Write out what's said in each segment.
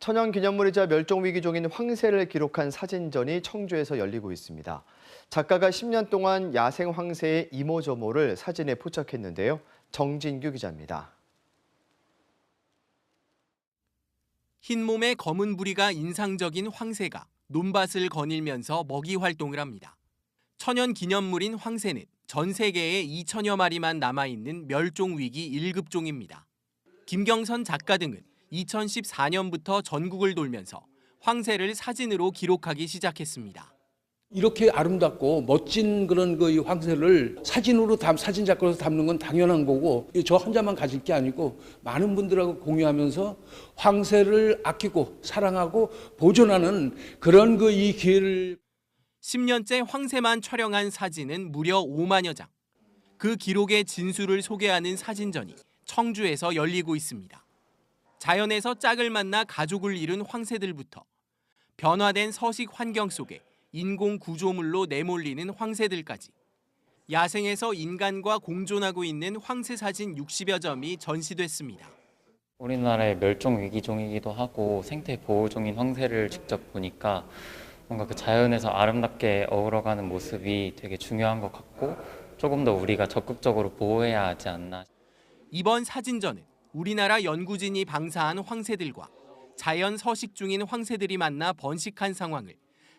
천연 기념물이자 멸종 위기 종인 황새를 기록한 사진전이 청주에서 열리고 있습니다. 작가가 10년 동안 야생 황새의 이모저모를 사진에 포착했는데요. 정진규 기자입니다. 흰 몸에 검은 부리가 인상적인 황새가 논밭을 거닐면서 먹이 활동을 합니다. 천연 기념물인 황새는 전 세계에 2천여 마리만 남아있는 멸종 위기 1급종입니다. 김경선 작가 등은 2014년부터 전국을 돌면서 황새를 사진으로 기록하기 시작했습니다. 이렇게 아름답고 멋진 그런 그이 황새를 사진으로 담 사진 작가로서 담는 건 당연한 거고 저 혼자만 가질 게 아니고 많은 분들하고 공유하면서 황새를 아끼고 사랑하고 보존하는 그런 그 이 기회를 10년째 황새만 촬영한 사진은 무려 5만여 장. 그 기록의 진수를 소개하는 사진전이 청주에서 열리고 있습니다. 자연에서 짝을 만나 가족을 이룬 황새들부터 변화된 서식 환경 속에 인공 구조물로 내몰리는 황새들까지 야생에서 인간과 공존하고 있는 황새 사진 60여 점이 전시됐습니다. 우리나라의 멸종 위기종이기도 하고 생태 보호종인 황새를 직접 보니까 뭔가 그 자연에서 아름답게 어우러가는 모습이 되게 중요한 것 같고 조금 더 우리가 적극적으로 보호해야 하지 않나. 이번 사진전은 우리나라 연구진이 방사한 황새들과 자연 서식 중인 황새들이 만나 번식한 상황을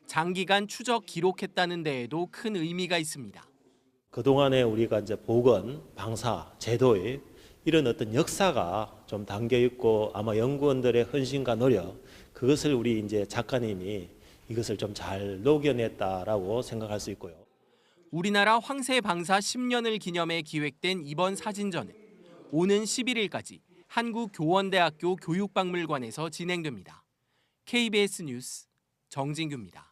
장기간 추적 기록했다는 데에도 큰 의미가 있습니다. 그동안에 우리가 이제 보건, 방사, 제도의 이런 어떤 역사가 좀 담겨 있고 아마 연구원들의 헌신과 노력 그것을 우리 이제 작가님이 이것을 좀 잘 녹여냈다라고 생각할 수 있고요. 우리나라 황새 방사 10년을 기념해 기획된 이번 사진전은 오는 11일까지 한국교원대학교 교육박물관에서 진행됩니다. KBS 뉴스 정진규입니다.